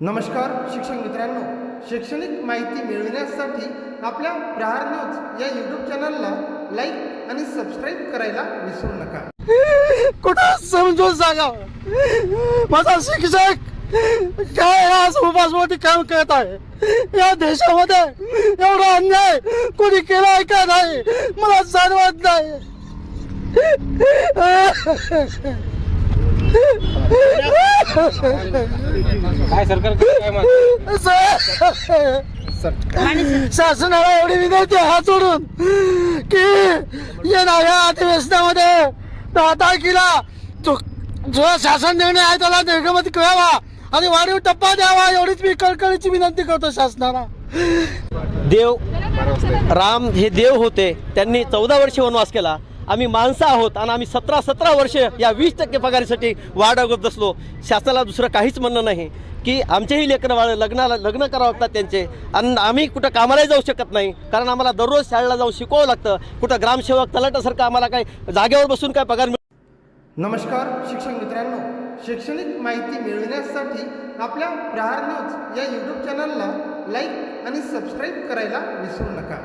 नमस्कार शिक्षक मित्रांनो. शैक्षणिक माहिती मिळविण्यासाठी आपल्या प्रहार न्यूज या यूट्यूब चॅनलला लाईक आणि सबस्क्राईब करायला विसरू नका. कुठं समजून सांगा? माझा शिक्षक काय आज उपासवरती काम करत आहे? या देशामध्ये एवढा अन्याय कोणी केलाय का नाही? मला जाणवत नाही. काय सरकार काय? शासनाला एवढी विनंती आहे हात जोडून की येणाऱ्या अधिवेशनामध्ये दहा तारखेला जो जो शासन निर्णय आहे त्याला निर्गमत करावा आणि वाढीव टप्पा द्यावा एवढीच मी कळकळीची विनंती करतो शासनाला देव राम हे देव होते त्यांनी चौदा वर्षे वनवास केला आम्ही माणसं आहोत आणि आम्ही सतरा सतरा वर्ष या वीस टक्के पगारीसाठी वाढवत बसलो. शासनाला दुसरं काहीच म्हणणं नाही की आमचेही लेकरं वाळ लग्नाला लग्न करावं लागतात त्यांचे. आणि आम्ही कुठं कामालाही जाऊ शकत नाही. कारण आम्हाला दररोज शाळेला जाऊन शिकवावं लागतं. कुठं ग्रामसेवक तलाटासारखं आम्हाला काही जागेवर बसून काय पगार मिळ नमस्कार शिक्षक मित्रांनो. शैक्षणिक माहिती मिळविण्यासाठी आपल्या प्रहार न्यूज या यूट्यूब चॅनलला लाईक आणि सबस्क्राईब करायला विसरू नका.